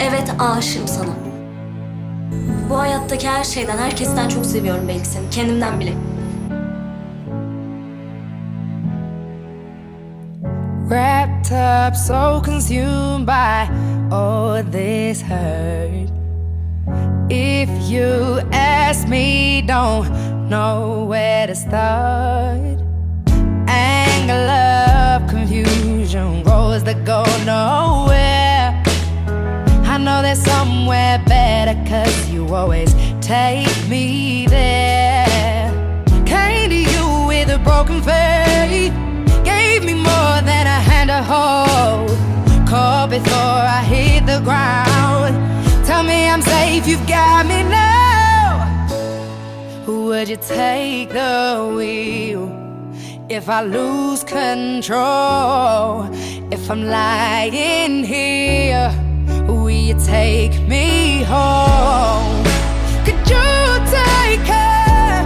Evet aşığım sana. Bu hayattaki her şeyden, herkesten çok seviyorum belki seni. Kendimden bile. Wrapped up, so consumed by all this hurt. If you ask me, don't know where to start. I somewhere better, cause you always take me there. Came to you with a broken faith, gave me more than a hand to hold. Caught before I hit the ground. Tell me I'm safe, you've got me now. Would you take the wheel if I lose control? If I'm lying here, you take me home? Could you take care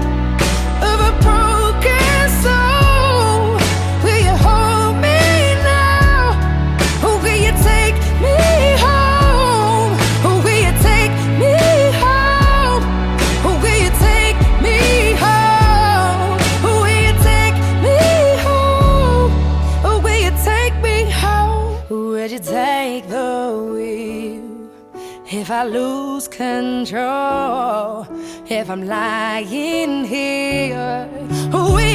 of a broken soul? Will you hold me now? Or will you take me home? Or will you take me home? Or will you take me home? Or will you take me home? Or will you take me home? Would you take the wheel? If I lose control, if I'm lying here, will